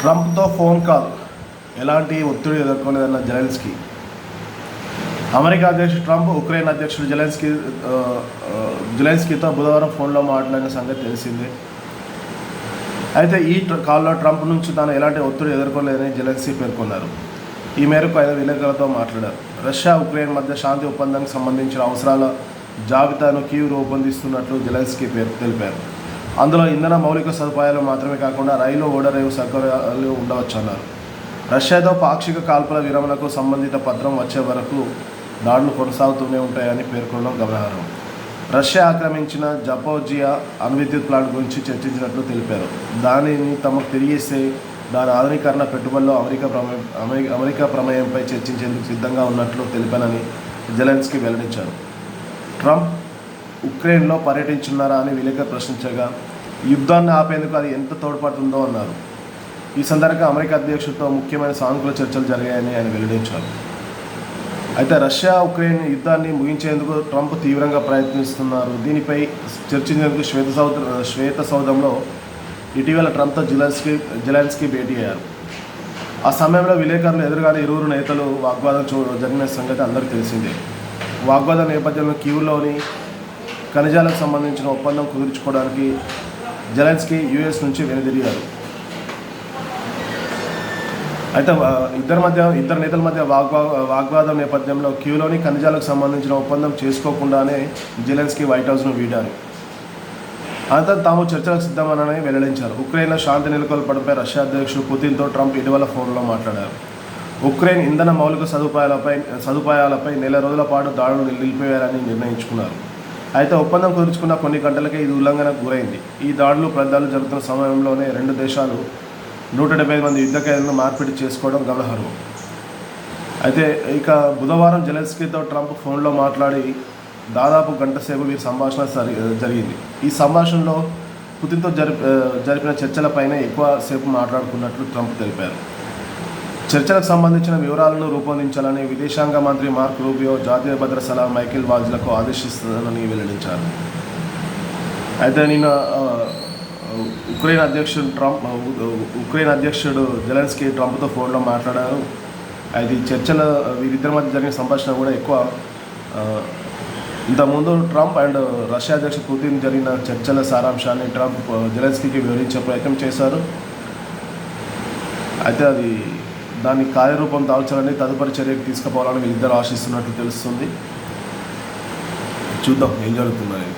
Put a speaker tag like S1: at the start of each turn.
S1: ట్రంప్తో phone call. ఎలాంటి ఒత్తిడి ఎదుర్కొనేదన్న జెలెన్స్కి. అమెరికా అధ్యక్షుడు ట్రంప్ ఉక్రెయిన్ అధ్యక్షుడు జెలెన్స్కి ఆ, జెలెన్స్కీతో బుధవారం ఫోన్లో మాట్లాడిన సంగతి తెలిసిందే. అయితే ఈ ట్ర- కాల్లో ట్రంప్ నుంచి తాను ఎలాంటి ఒత్తిడి ఎదుర్కోలేదని జెలెన్స్కీ పేర్కొన్నారు. ఈ మేరకు ఆయన విలేకరులతో మాట్లాడారు. రష్యా ఉక్రెయిన్ మధ్య శాంతి ఒప్పందానికి సంబంధించిన అవసరాల జాబితాను కీవ్ రూపొందిస్తున్నట్లు జెలెన్స్కీ పేరు తెలిపారు. అందులో ఇంధన మౌలిక సదుపాయాలు మాత్రమే కాకుండా రైలు ఓడరేవు సౌకర్యాలు ఉండవచ్చన్నారు. రష్యాతో పాక్షిక కాల్పుల విరమణకు సంబంధిత పత్రం వచ్చే వరకు దాడులు కొనసాగుతూనే ఉంటాయని పేర్కొనడం గమనార్హం. రష్యా ఆక్రమించిన జపోజియా అణువిద్యుత్ ప్లాంట్ గురించి చర్చించినట్లు తెలిపారు. దానిని తమకు తిరిగిస్తే దాని ఆధునీకరణ పెట్టుబడిలో అమెరికా ప్రమేయం అమెరికా అమెరికా ప్రమేయంపై చర్చించేందుకు సిద్ధంగా ఉన్నట్లు తెలిపానని జెలెన్స్కీ వెల్లడించారు. ట్రంప్ ఉక్రెయిన్లో పర్యటించున్నారా అని విలేకరు ప్రశ్నించగా యుద్ధాన్ని ఆపేందుకు అది ఎంత తోడ్పడుతుందో అన్నారు. ఈ సందర్భంగా అమెరికా అధ్యక్షుడితో ముఖ్యమైన సానుకూల చర్చలు జరిగాయని ఆయన వెల్లడించారు. అయితే రష్యా ఉక్రెయిన్ యుద్ధాన్ని ముగించేందుకు ట్రంప్ తీవ్రంగా ప్రయత్నిస్తున్నారు. దీనిపై చర్చించేందుకు శ్వేత సౌధ శ్వేత సౌధంలో ఇటీవల ట్రంప్తో జెలెన్స్కీ జెలెన్స్కీ భేటీ అయ్యారు. ఆ సమయంలో విలేకరులు ఎదురుగానే ఇరువురు నేతలు వాగ్వాదం చూ జరిగిన సంగతి అందరికీ తెలిసిందే. వాగ్వాదం నేపథ్యంలో క్యూలోని ఖనిజాలకు సంబంధించిన ఒప్పందం కుదుర్చుకోవడానికి జెలెన్స్కీ యుఎస్ నుంచి వెనుదిరిగారు. అయితే ఇద్దరి మధ్య ఇద్దరు నేతల మధ్య వాగ్వా వాగ్వాదం నేపథ్యంలో క్యూలోని ఖనిజాలకు సంబంధించిన ఒప్పందం చేసుకోకుండానే జెలెన్స్కీ వైట్ హౌస్ను వీడారు. అనంతరం తాము చర్చలకు సిద్ధమనని వెల్లడించారు. ఉక్రెయిన్లో శాంతి నెలకొల్పడంపై రష్యా అధ్యక్షుడు పుతిన్తో ట్రంప్ ఇటీవల ఫోన్లో మాట్లాడారు. ఉక్రెయిన్ ఇంధన మౌలిక సదుపాయాలపై సదుపాయాలపై నెల రోజుల పాటు దాడులు నిలిపివేయాలని నిర్ణయించుకున్నారు. అయితే ఒప్పందం కుదుర్చుకున్న కొన్ని గంటలకే ఇది ఉల్లంఘనకు గురైంది. ఈ దాడులు ప్రదాలు జరుగుతున్న సమయంలోనే రెండు దేశాలు నూట డెబ్బై మంది యుద్ధ ఖైదులను మార్పిడి చేసుకోవడం గమనార్హం. అయితే ఇక బుధవారం జెలెన్స్కీతో ట్రంప్ ఫోన్లో మాట్లాడి దాదాపు గంట సేపు వీరి సంభాషణ జరిగింది. ఈ సంభాషణలో పుతిన్తో జరిపి జరిపిన చర్చలపైనే ఎక్కువ సేపు మాట్లాడుకున్నట్లు ట్రంప్ తెలిపారు. చర్చలకు సంబంధించిన వివరాలను రూపొందించాలని విదేశాంగ మంత్రి మార్క్ రూబియో జాతీయ భద్రత సలహా మైకేల్ వాజ్లకు ఆదేశిస్తుందని వెల్లడించారు. అయితే నిన్న ఉక్రెయిన్ అధ్యక్షుడు ట్రంప్ ఉక్రెయిన్ అధ్యక్షుడు జెలెన్స్కీ ట్రంప్తో ఫోన్లో మాట్లాడారు. అయితే ఈ చర్చల వీరిద్దరి మధ్య జరిగిన సంభాషణ కూడా ఎక్కువ. ఇంతకుముందు ట్రంప్ అండ్ రష్యా అధ్యక్షుడు పుతిన్ జరిగిన చర్చల సారాంశాన్ని ట్రంప్ జెలెన్స్కీకి వివరించే ప్రయత్నం చేశారు. అయితే అది దాన్ని కార్యరూపం దాల్చాలని తదుపరి చర్యకు తీసుకుపోవాలని ఇద్దరు ఆశిస్తున్నట్లు తెలుస్తుంది. చూద్దాం ఏం జరుగుతుందని